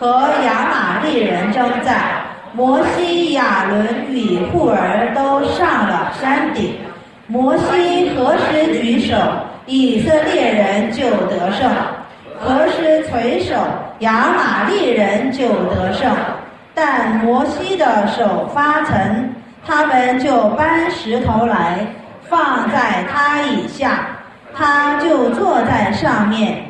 和亚玛力人征战。摩西、亚伦与户儿都上了山顶。摩西何时举手，以色列人就得胜；何时垂手，亚玛力人就得胜。但摩西的手发沉，他们就搬石头来放在他以下，他就坐在上面。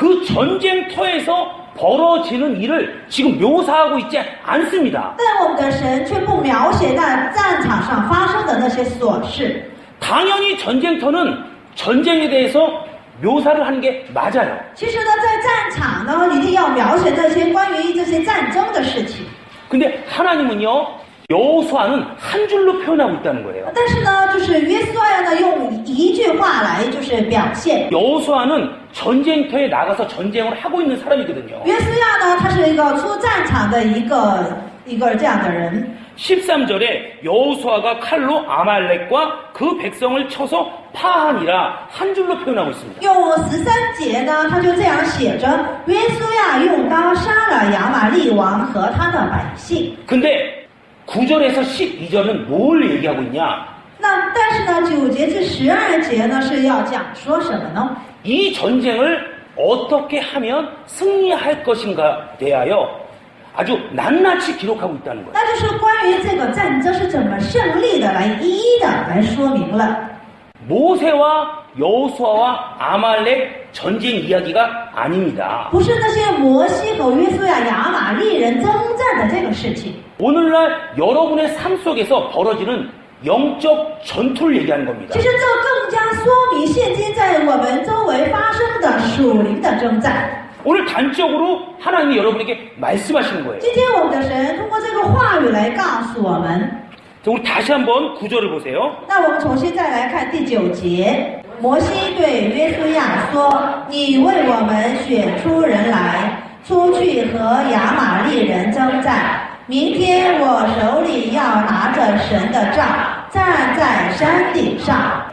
그 전쟁터에서 벌어지는 일을 지금 묘사하고 있지 않습니다. 당연히 전쟁터는 전쟁에 대해서 묘사를 하는 게 맞아요. 근데 하나님은요, 여호수아는 한 줄로 표현하고 있다는 거예요. 여호수아는 전쟁터에 나가서 전쟁을 하고 있는 사람이거든요. 约书亚呢，他是一个出战场的一个一个这样的人。 13절에 여호수아가 칼로 아말렉과 그 백성을 쳐서 파하니라 한 줄로 표현하고 있습니다. 用十三节呢，他就这样写着：约书亚用刀杀了亚玛利王和他的百姓。 근데 9절에서 12절은 뭘 얘기하고 있냐? 那但是呢，九节至十二节呢是要讲说什么呢？ 이 전쟁을 어떻게 하면 승리할 것인가 대하여 아주 낱낱이 기록하고 있다는 거예요. 那就是关于这个战争是怎么胜利的，来一一的来说明了。 모세와 여호수아와 아말렉 전쟁 이야기가 아닙니다. 不是那些摩西和约书亚、亚玛利人征战的这个事情， 오늘날 여러분의 삶 속에서 벌어지는 영적 전투를 얘기하는 겁니다. 其实这更 加说明现今在我们周围发生的属灵的征战。 오늘 단적으로 하나님이 여러분에게 말씀하시는 거예요. 今天我们的神通过这个话语来告诉我们。 자, 우리 다시 한번 구절을 보세요. 那我们重新再来看第九节，摩西对约书亚说：“你为我们选出人来，出去和亚玛利人征战。明天我手里要拿着神的杖，站在山顶上。 ”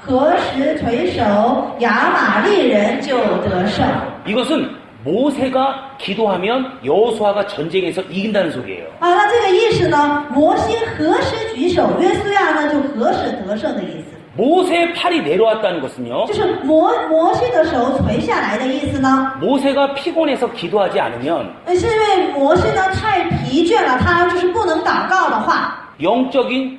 何时垂手，亚玛利人就得胜。 이것은 모세가 기도하면 여호수아가 전쟁에서 이긴다는 소리예요. 啊，那这个意思呢？摩西何时举手，约书亚呢就何时得胜的意思， 모세의 팔이 내려왔다는 것은요. 就是摩摩西的手垂下来的意思呢？ 모세가 피곤해서 기도하지 않으면 呃是因为摩西呢太疲倦了，他就是不能祷告的话， 영적인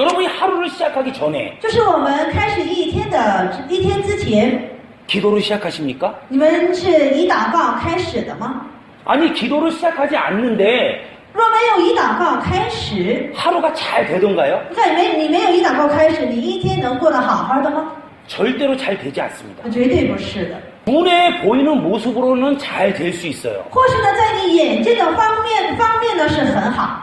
여러분이 하루를 시작하기 전에 就是我们开始一天的一天之前， 기도로 시작하십니까? 你们是以祷告开始的吗？ 아니 기도를 시작하지 않는데 若没有以祷告开始， 하루가 잘 되던가요? 在没你没有以祷告开始，你一天能过得好好的吗？ 절대로 잘 되지 않습니다. 绝对不是的。 눈에 보이는 모습으로는 잘 될 수 있어요. 或许呢，在你眼睛的方面方面呢是很好，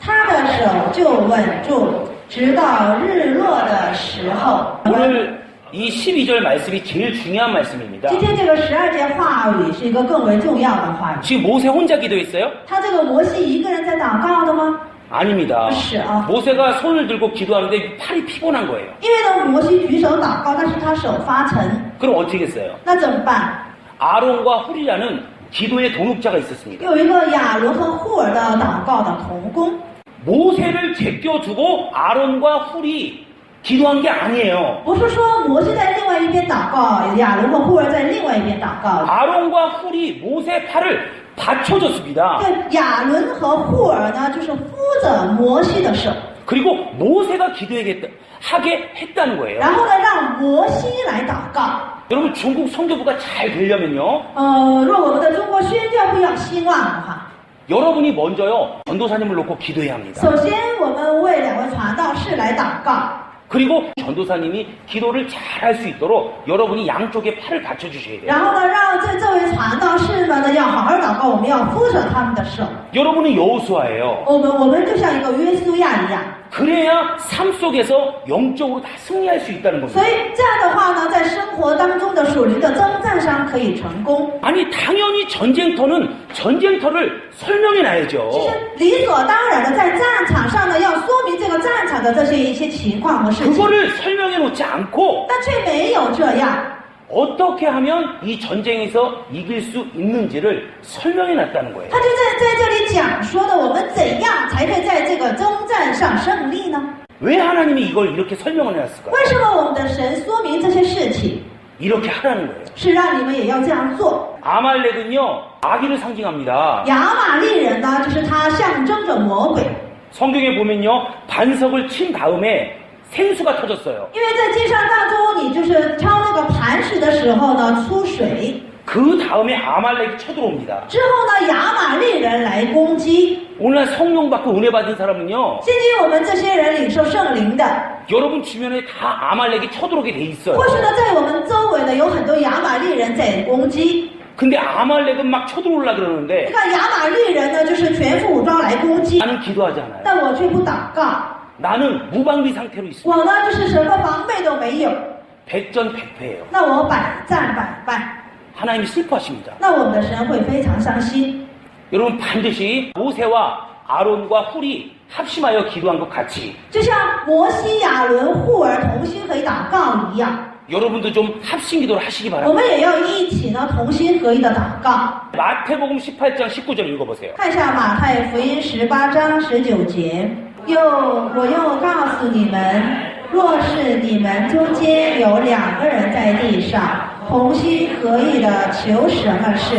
他的手就稳住，直到日落的时候。 오늘 이 12절 말씀이 제일 중요한 말씀입니다. 今天这个十二节话语是一个更为重要的话语。 지금 모세 혼자 기도했어요? 他这个摩西一个人在祷告的吗？ 아닙니다. 是啊， 모세가 손을 들고 기도하는데 팔이 피곤한 거예요. 因为呢，摩西举手祷告，但是他手发沉， 그럼 어떻게 했어요? 那怎么办？ 아론과 후리라는 기도의 동역자가 있었습니다. 有一个亚伦和户尔的祷告的同工， 모세를 제껴두고 아론과 훌이 기도한 게 아니에요. 不是说摩西在另外一边祷告，亚伦和户尔在另外一边祷告。 아론과 훌이 모세 팔을 받쳐줬습니다. 对，亚伦和户尔呢，就是扶着摩西的手， 그리고 모세가 기도하게 하게 했다는 거예요. 然后呢，让摩西来祷告。 여러분 중국 선교부가 잘 되려면요. 呃，若我们的中国宣教会要兴旺的话， 여러분이 먼저요 전도사님을 놓고 기도해야 합니다. 首先我们为两位传道士来祷告。 그리고 전도사님이 기도를 잘 할 수 있도록 여러분이 양쪽에 팔을 받쳐주셔야 돼요. 然后呢，让这这位传道士们呢要好好祷告，我们要扶着他们的手。 여러분은 여호수아예요. 我们我们就像一个约书亚一样， 그래야 삶 속에서 영적으로 다 승리할 수 있다는 所 겁니다. 以这样的话呢，在生活当中的属灵的征战上可以成功。 아니 당연히 전쟁터는 전쟁터를 설명해 其 놔야죠. 实理所当然的，在战场上呢，要说明这个战场的这些一些情况和事情， 그거를 설명해 놓지 않고 但却没有这样。 어떻게 하면 이 전쟁에서 이길 수 있는지를 설명해 놨다는 거예요. 他就在在这里讲说的，我们怎样才可以在这个征战上胜利呢？ 왜 하나님이 이걸 이렇게 설명을 해놨을까요? 为什么我们的神说明这些事情， 이렇게 하라는 거예요. 是让你们也要这样做？ 아말렉은요 아기를 상징합니다. 亚玛利人呢，就是他象征着魔鬼， 성경에 보면요 반석을 친 다음에 생수가 터졌어요. 因为在经上当中，你就是敲那个磐石的时候呢，出水， 그 다음에 아말렉이 쳐들어옵니다. 之后呢，亚玛利人来攻击。 오늘 성령 받고 은혜 받은 사람은요 现今我们这些人领受圣灵的， 여러분 주변에 다 아말렉이 쳐들어오게 돼 있어요. 或是呢，在我们周围呢，有很多亚玛利人在攻击。 근데 아말렉은 막 쳐들어오려 你 그러는데 看亚玛利人呢，就是全副武装来攻击， 나는 기도하지 않아요. 但我却不祷告， 나는 무방비 상태로 있습니다. 我呢就是什么防备都没有， 백전백패예요. 那我百战百败， 하나님이 슬퍼하십니다. 那我们的神会非常伤心。 여러분 반드시 모세와 아론과 훌이 합심하여 기도한 것 같이 就像摩西、亚伦、户儿同心合一祷告一样， 여러분도 좀 합심 기도를 하시기 我 바랍니다. 们也要一起呢同心合一的祷告。 마태복음 18장 19절 읽어보세요. 看一下马太福音十八章十九节， 又我又告诉你们，若是你们中间有两个人在地上同心合意的求什么事，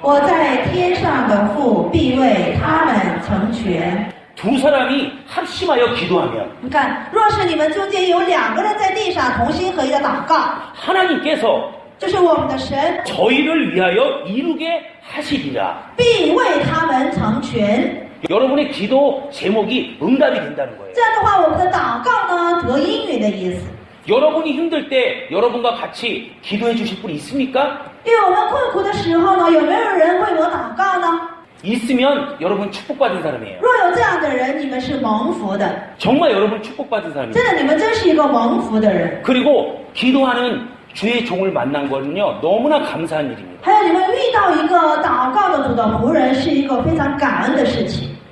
我在天上的父必为他们成全。 두 사람이 합심하여 기도하면 你看，若是你们中间有两个人在地上同心合一的祷告， 하나님께서 就是我们的神 저희를 위하여 이루게 하시리라. 必为他们成全。 여러분의 기도 제목이 응답이 된다는 거예요. 这样的话，我们的祷告呢得应允的意思。 여러분이 힘들 때 여러분과 같이 기도해 주실 분 있습니까? 因为我们困苦的时候呢，有没有人为我祷告呢？ 있으면 여러분 축복받은 사람이에요. 若有这样的人，你们是蒙福的， 정말 여러분 축복받은 사람이에요. 真的，你们真是一个蒙福的人。 그리고 기도하는 주의 종을 만난 거는요 너무나 감사한 일입니다. 还有，你们遇到一个祷告的主的仆人，是一个非常感恩的事情。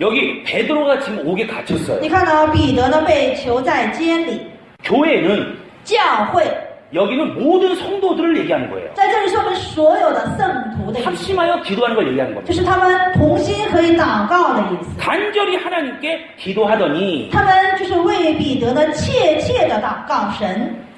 여기 베드로가 지금 옥에 갇혔어요. 你看到彼得呢被囚在监里， 교회는 教会 여기는 모든 성도들을 얘기하는 거예요. 在这里是我们所有的圣徒的意思， 합심하여 기도하는 걸 얘기하는 就 겁니다. 是他们同心合以祷告的意思。 간절히 하나님께 기도하더니 他们就是为彼得呢切切的祷告神。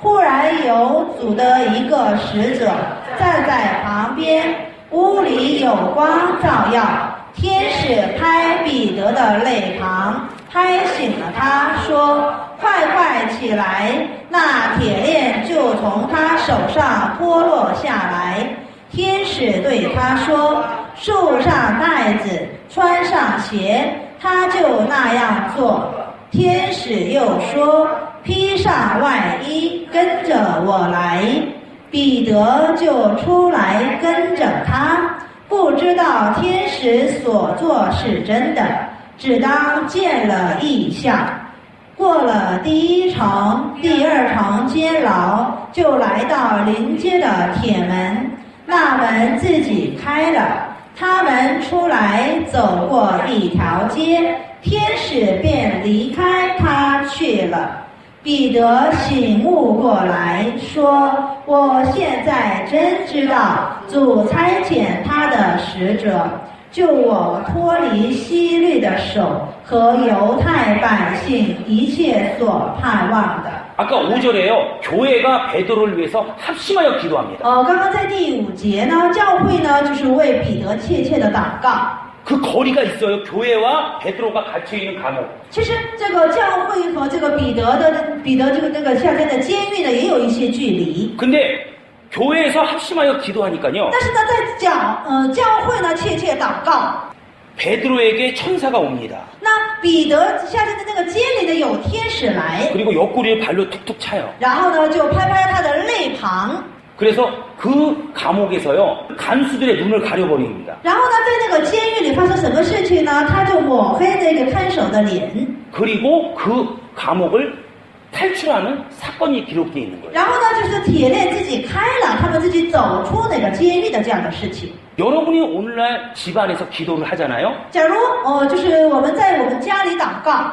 忽然有主的一个使者站在旁边，屋里有光照耀。天使拍彼得的肋旁，拍醒了他，说：“快快起来！”那铁链就从他手上脱落下来。天使对他说：“束上带子，穿上鞋。”他就那样做。天使又说：“披上外衣，跟着我来。”彼得就出来跟着他。不知道天使所做是真的，只当见了异象。过了第一层、第二层监牢，就来到临街的铁门，那门自己开了。他们出来走过一条街，天使便离开他去了。彼得醒悟过来，说：“我现在真知道主差遣他的使者，救我脱离希律的手和犹太百姓一切所盼望的。 아까 5절에요. 교회가 베드로를 위해서 합심하여 기도합니다. 呃，刚刚在第五节呢，教会呢就是为彼得切切的祷告。 그 거리가 있어요. 교회와 베드로가 갇혀 있는 감옥. 其实这个教会和这个彼得的彼得这个那个夏天的监狱呢，也有一些距离。 근데 교회에서 합심하여 기도하니까요. 但是呢，在教呃教会呢切切祷告， 베드로에게 천사가 옵니다. 那彼得夏天的那个监里呢有天使来， 그리고 옆구리를 발로 툭툭 차요. 然后呢就拍拍他的肋旁， 그래서 그 감옥에서요. 간수들의 눈을 가려버립니다. 然后呢在那个监狱里发生什么事情呢？他就抹黑那个看守的脸， 그리고 그 감옥을 탈출하는 사건이 기록되어 있는 거예요. 然后呢就是铁链自己开了，他们自己走出那个监狱的这样的事情。 여러분이 오늘날 집안에서 기도를 하잖아요. 假如呃就是我们在我们家里祷告，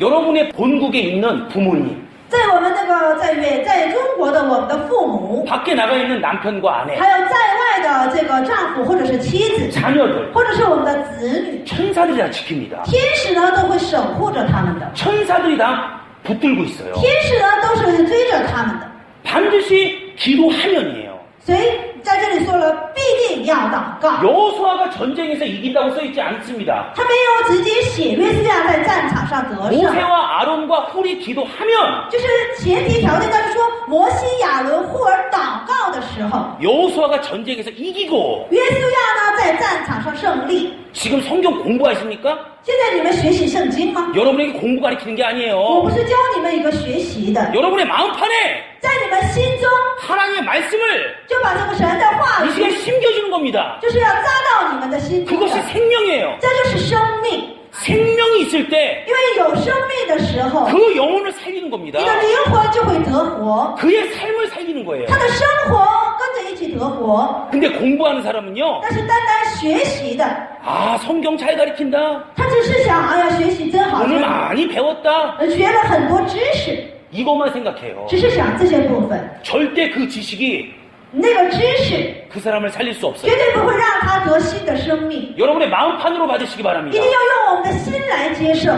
여러분의 본국에 있는 부모님, 在我们那个在远在中国的我们的父母， 밖에 나가 있는 남편과 아내, 还有在外的这个丈夫或者是妻子， 자녀들, 或者是我们的子女， 천사들이 다 지킵니다. 天使呢都会守护着他们的， 천사들이 다 붙들고 있어요. 天使呢都是追着他们的， 반드시 기도하면이에요. 所以 在这里说了，必定要祷告。 여호수아가 전쟁에서 이긴다고 써 있지 않습니다. 他没有直接写约书亚在战场上得胜， 모세와 아론과 훌이 기도하면 就是前提条件，他是说摩西、亚伦、户尔祷告的时候， 여호수아가 전쟁에서 이기고 约书亚呢在战场上胜利。 지금 성경 공부하십니까? 现在你们学习圣经吗？ 여러분에게 공부 가르치는 게 我 아니에요. 不是教你们一个学习的， 여러분의 마음판에 在你们心中 하나님의 말씀을 就把这个神的话 이 语， 시간 심겨주는 겁니다. 就是要扎到你们的心中的 그것이 ， 생명이에요. 这就是生命。 생명이 있을 때 因为有生命的时候， 그 영혼을 살리는 겁니다. 你的灵魂就会得活， 그의 삶을 살리는 거예요. 他的生活跟着一起得活。 근데 공부하는 사람은요, 但是单单学习的， 아, 성경 잘 가르친다. 他只是想，哎呀，学习真好， 오늘 많이 배웠다. 呃学了很多知识， 이것만 생각해요. 只是想这些部分， 절대 그 지식이 那个知识 그 사람을 살릴 수 绝 없어요. 对不会让他得新的生命， 여러분의 마음판으로 받으시기 一 바랍니다. 定要用我们的心来接受。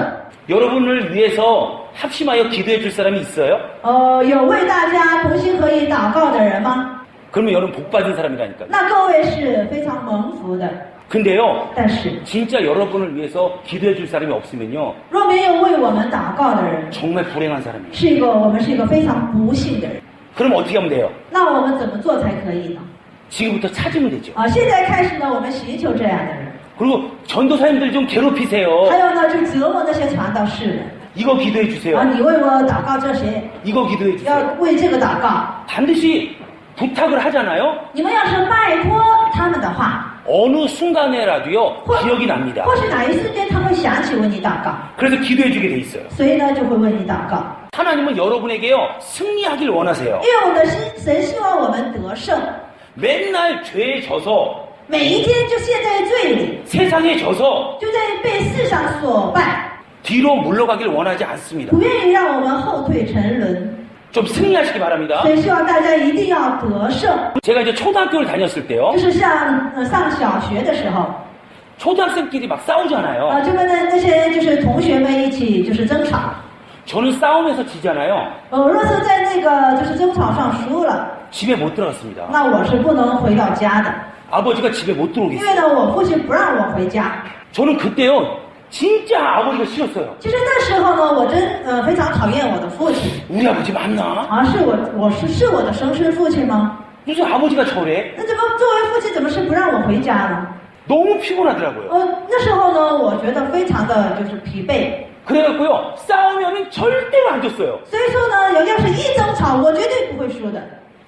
여러분을 위해서 합심하여 기도해 줄 사람이 있어요? 呃，有为大家同心合意祷告的人吗？ 그러면 여러분 복 받은 사람이라니까요. 那各位是非常蒙福的， 근데요, 但是 진짜 여러분을 위해서 기도해 줄 사람이 없으면요, 若没有为我们祷告的人， 정말 불행한 사람이에요. 是一个我们是一个非常不幸的人。 그럼 어떻게 하면 돼요? 那我们怎么做才可以呢？ 지금부터 찾으면 되죠. 啊，现在开始呢，我们寻求这样的人， 그리고 전도사님들 좀 괴롭히세요. 还有呢，就折磨那些传道士人 이거 기도해 주세요. 啊，你为我祷告这谁？ 이거 기도해 要 주세요. 为这个祷告。 반드시 부탁을 하잖아요. 你们要是拜托他们的话， 어느 순간에라도요 或 기억이 납니다. 或是哪一瞬间他会想起为你祷告， 그래서 기도해 주게 돼 있어요. 所以呢就会为你祷告。 하나님은 여러분에게요 승리하길 원하세요. 因为我们的心神希望我们得胜， 맨날 죄에 져서 每一天就陷在罪里， 세상에 져서 就在被世上所败， 뒤로 물러가길 원하지 않습니다. 不愿意让我们后退沉沦。 좀 승리하시기 바랍니다. 所以希望大家一定要得胜。 제가 이제 초등학교를 다녔을 때요. 就是像呃上小学的时候， 초등학생끼리 막 啊、 싸우잖아요. 就跟那那些就是同学们一起就是争吵。 저는 싸움에서 지잖아요. 呃，若是在那个就是争吵上输了， 집에 못 들어갔습니다. 那我是不能回到家的， 아버지가 집에 못 因 들어오겠어요. 为呢，我父亲不让我回家。 저는 그때요 진짜 아버지가 싫었어요. 其实那时候呢，我真呃非常讨厌我的父亲 우리 아버지 맞나? 啊，是我我是是我的生身父亲吗？ 무슨 아버지가 저래? 那怎么作为父亲怎么是不让我回家呢？ 너무 피곤하더라고요. 呃，那时候呢，我觉得非常的就是疲惫， 그래갖고요 싸우면은 절대로 안 졌어요. 所以说呢，要要是一争吵，我绝对不会输的，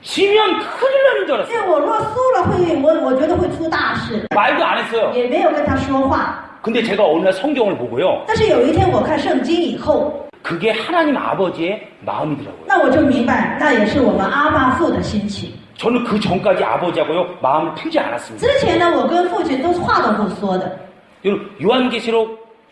지면 큰일 나는 줄 因 알았어요. 为我若输了会我我觉得会出大事， 말도 안 했어요. 也没有跟他说话。 근데 제가 어느 날 성경을 보고요. 但是有一天我看圣经以后， 그게 하나님 아버지의 마음이더라고요. 那我就明白，那也是我们阿爸父的心情。 저는 그 전까지 아버지하고요 마음을 풀지 않았습니다. 之前呢，我跟父亲都话都不说的。 여러분 요한계시록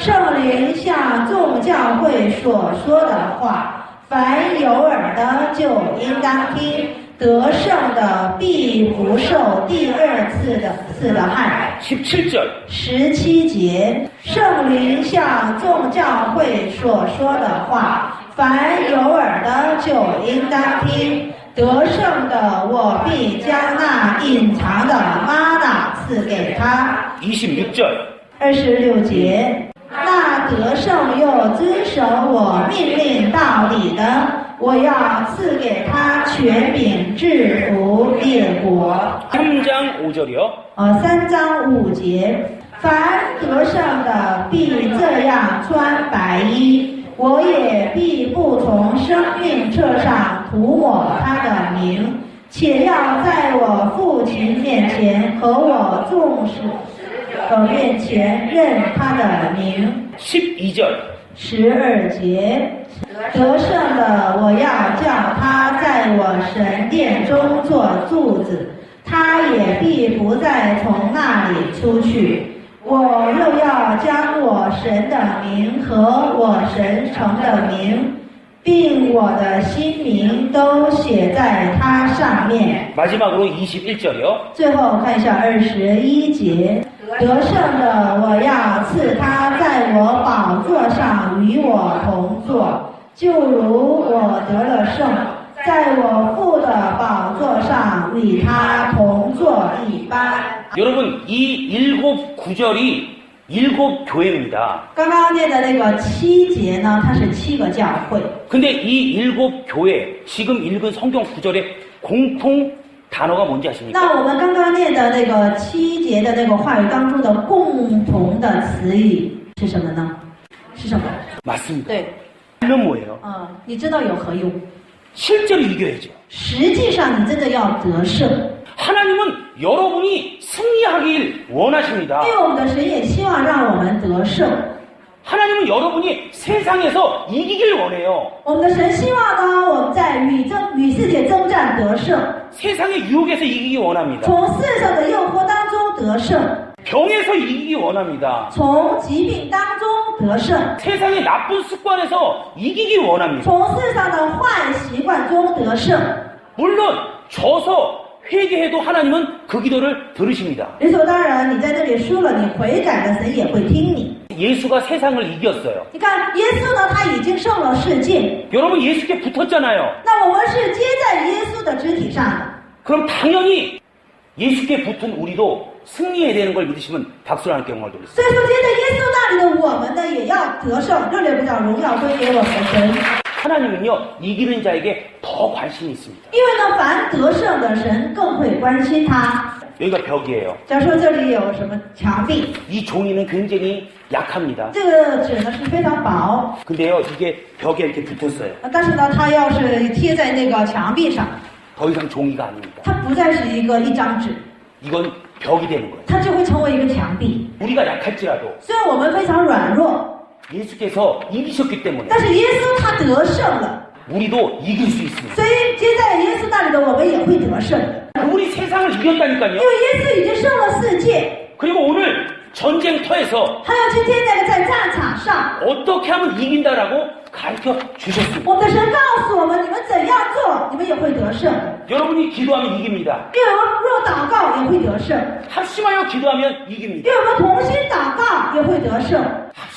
圣灵向众教会所说的话，凡有耳的就应当听。得胜的必不受第二次的次的害。17절十七节，圣灵向众教会所说的话，凡有耳的就应当听。得胜的，我必将那隐藏的玛纳赐给他。26절二十六节，那德胜又遵守我命令到底的，我要赐给他权柄制服列国。三章五九六。呃，三章五节，凡得胜的必这样穿白衣，我也必不从生命册上涂抹他的名，且要在我父亲面前和我众使的面前认他的名。12절十二节，得胜的，我要叫他在我神殿中做柱子，他也必不再从那里出去。我又要将我神的名和我神城的名，并我的新名都写在它上面。 마지막으로 21절이요 最后看一下二十一节，得胜的，我要赐他在我宝座上与我同坐，就如我得了胜，在我父的宝座上与他同坐一般。 여러분 이 일곱 구절이 일곱 교회입니다 刚刚念的那个七节呢，它是七个教会。 근데 이 일곱 교회 지금 읽은 성경 구절의 공통 단어가 뭔지 아십니까? 那我们刚刚念的那个七节的那个话语当中的共同的词语是什么呢？是什么？ 맞습니다 对， 이는 뭐예요? 嗯，你知道有何用？ 실제로 이겨야죠 实际上你真的要得胜， 하나님은 여러분이 승리하길 원하십니다 因为我们的神也希望让我们得胜。 하나님은 여러분이 세상에서 이기길 원해요 我们的神希望呢，我们在与争与世界征战得胜， 세상의 유혹에서 이기기 원합니다 从世上的诱惑当中得胜， 병에서 이기기 원합니다 从疾病当中得胜， 세상의 나쁜 습관에서 이기기 원합니다 从世上的坏习惯中得胜。 물론 져서 회개해도 하나님은 그 기도를 들으십니다. 理所当然，你在这里输了，你悔改了，神也会听你。 예수가 세상을 이겼어요. 你看，耶稣呢，他已经胜了世界， 여러분 예수께 붙었잖아요. 那我们是接在耶稣的肢体上的， 그럼 당연히 예수께 붙은 우리도 승리해야 되는 걸 믿으시면 박수를 함께 영광을 돌리세요. 所以说接在耶稣那里的我们呢，也要得胜，热烈不将荣耀归给我们的神。 하나님은요 이기는 자에게 더 관심이 있습니다. 因为呢，凡得胜的神更会关心他。 여기가 벽이에요. 假如说这里有什么墙壁， 이 종이는 굉장히 약합니다. 这个纸呢是非常薄， 근데요 이게 벽에 이렇게 붙었어요. 但是呢，它要是贴在那个墙壁上， 더 이상 종이가 아닙니다. 它不再是一个一张纸， 이건 벽이 되는 거예요. 它就会成为一个墙壁。 우리가 약할지라도 虽然我们非常软弱， 예수께서 이기셨기 때문에 但是耶稣他得胜了， 우리도 이길 수 있습니다. 所以接在耶稣那里的我们也会得胜， 우리 세상을 因 이겼다니까요. 为耶稣已经胜了世界。 그리고 오늘 전쟁터에서 还有今天那个在战场上， 어떻게 하면 이긴다라고 가르쳐 주셨습니다. 我们的神告诉我们，你们怎样做，你们也会得胜。 여러분이 기도하면 이깁니다. 因为我们若祷告也会得胜， 합심하여 기도하면 因 이깁니다. 为我们同心祷告也会得胜，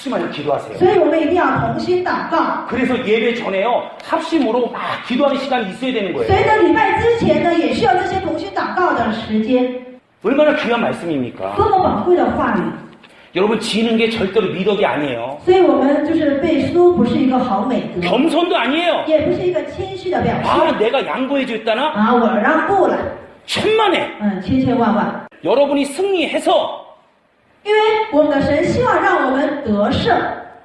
합심하여 기도하세요. 所以我们一定要同心祷告。 그래서 예배 전에요 합심으로 막 기도하는 시간이 있어야 되는 所 거예요. 以呢，礼拜之前呢，也需要这些同心祷告的时间， 얼마나 귀한 말씀입니까? 多么宝贵的话语。 여러분 지는 게 절대로 미덕이 아니에요. 所以我们就是背书，不是一个好美德， 겸손도 아니에요. 也不是一个谦虚的表 아 现 내가 양보해 줬다나? 啊，我让步了， 천만에 嗯，千千万万， 여러분이 승리해서 因为我们的神希望让我们得胜，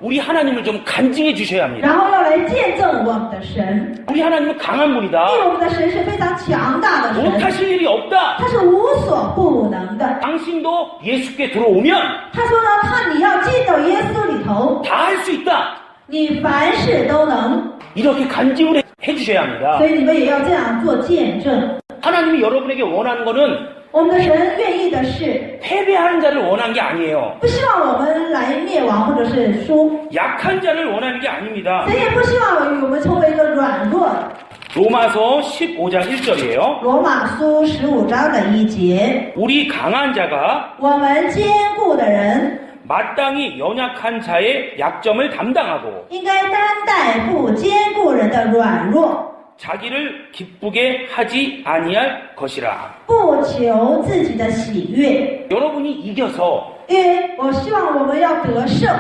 우리 하나님을 좀 간증해 주셔야 합니다. 然后要来见证我们的神， 우리 하나님은 강한 因 분이다. 为我们的神是非常强大的神， 못하실 일이 없다. 他是无所不能的。 당신도 예수께 들어오면 他说呢，他你要进到耶稣里头， 다 할 수 있다. 你凡事都能， 이렇게 간증을 해- 해주셔야 합니다. 所以你们也要这样做见证。 하나님이 여러분에게 원하는 거는 我们的神愿意的是， 패배하는 자를 원한 게 아니에요. 不希望我们来灭亡或者是输， 약한 자를 원하는 게 아닙니다. 神也不希望我们成为一个软弱的。 로마서 15장 1절이에요. 罗马书十五章的一节， 우리 강한 자가 我们坚固的人 마땅히 연약한 자의 약점을 담당하고 应该担待不坚固人的软弱， 자기를 기쁘게 하지 아니할 것이라. 不求自己的喜悦。 여러분이 이겨서 因为我希望我们要得胜，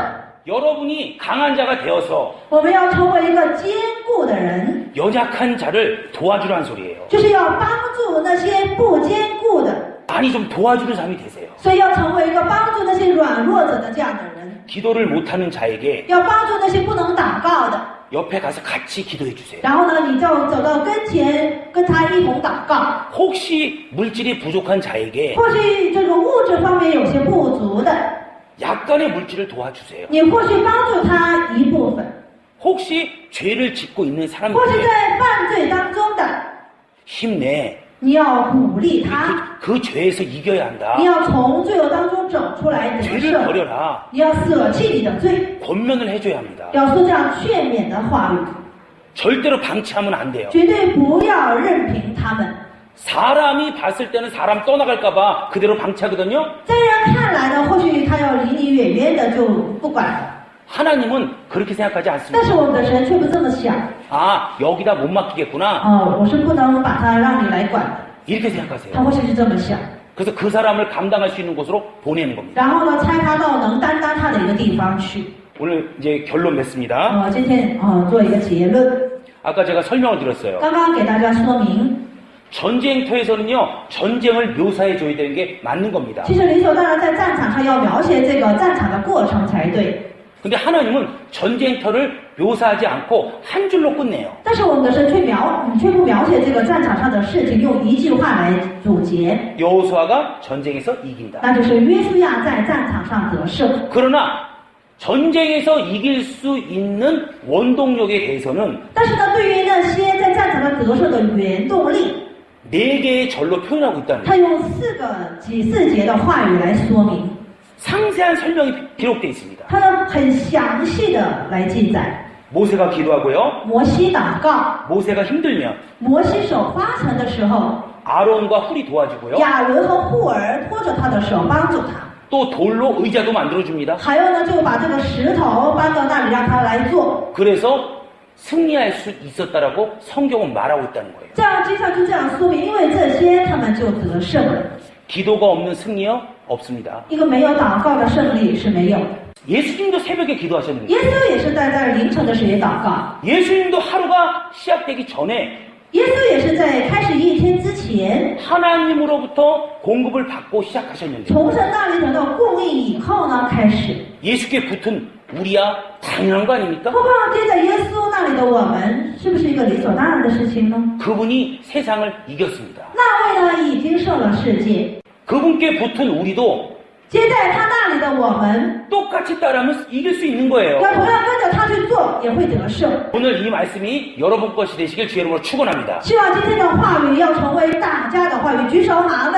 여러분이 강한 자가 되어서 我们要成为一个坚固的人， 연약한 자를 도와주라는 소리예요. 就是要帮助那些不坚固的， 많이 좀 도와주는 사람이 되세요. 所以要成为一个帮助那些软弱者的这样的人， 기도를 못하는 자에게 要帮助那些不能祷告的。 옆에 가서 같이 기도해 주세요. 然后呢，你就走到跟前，跟他一同祷告。 혹시 물질이 부족한 자에게 或许这个物质方面有些不足的， 약간의 물질을 도와주세요. 你或许帮助他一部分， 혹시 죄를 짓고 있는 或是 사람에게 在犯罪当中的， 힘내. 你要鼓励他， 그, 그 죄에서 이겨야 한다. 你要从罪恶当中走出来得 죄를 胜， 버려라. 你要舍弃你的罪， 권면을 해줘야 합니다. 要说这样劝勉的话语， 절대로 방치하면 안 돼요. 绝对不要任凭他们。 사람이 봤을 때는 사람 떠나갈까봐 그대로 방치하거든요. 在人看来呢，或许他要离你远远的就不管了， 하나님은 그렇게 생각하지 但 않습니다. 是我们的神却不这么想。 아, 여기다 못 맡기겠구나. 哦，我是不能把他让你来管的， 이렇게 他 생각하세요. 或许是这么想。 그래서 그 사람을 감당할 수 있는 곳으로 보내는 겁니다. 然后呢，差他到能担当他的一个地方去。 오늘 이제 결론 맺습니다. 呃，今天呃做一个结论， 아까 제가 설명을 드렸어요. 刚刚给大家说明， 전쟁터에서는요, 전쟁을 묘사해 줘야 되는 게 맞는 겁니다. 其实理所当然在战场上要描写这个战场的过程才对。 근데 하나님은 전쟁터를 묘사하지 않고 한 줄로 끝내요. 但是我们的神却描，嗯却不描写这个战场上的事情，用一句话来总结， 여호수아가 전쟁에서 이긴다. 那就是约书亚在战场上得胜。 그러나 전쟁에서 이길 수 있는 원동력에 대해서는 但是呢，对于那些在战场上得胜的原动力， 네 개의 절로 표현하고 있다는 거예요. 他用四个几四节的话语来说明， 상세한 설명이 기록되어 있습니다. 他呢很详细的来记载。 모세가 기도하고요. 摩西祷告， 모세가 힘들면 摩西手发沉的时候， 아론과 훌이 도와주고요. 亚伦和户尔拖着他的手帮助他， 또 돌로 의자도 만들어줍니다. 还有呢就把这个石头搬到那里让他来做。 그래서 승리할 수 있었다라고 성경은 말하고 있다는 거예요. 这样经上就这样说明，因为这些他们就得胜了。 기도가 없는 승리요? 없습니다. 一个没有祷告的胜利是没有的。 예수님도 새벽에 기도하셨는데 耶稣也是在在凌晨的时间祷告， 예수님도 하루가 시작되기 전에 耶稣也是在开始一天之前， 하나님으로부터 공급을 받고 시작하셨는데 从神那里得到供应以后呢，开始。 예수께 붙은 우리야 당연한 거 아닙니까? 何况接在耶稣那里的我们，是不是一个理所当然的事情呢？ 그분이 세상을 이겼습니다. 那位呢，已经胜了世界， 그분께 붙은 우리도 接在他那里的我们， 똑같이 따르면 이길 수 있는 거예요. 要同样跟着他去做，也会得胜。 오늘 이 말씀이 여러분 것이 되시길 주의 이름으로 축원합니다. 希望今天的话语要成为大家的话语，举手好的。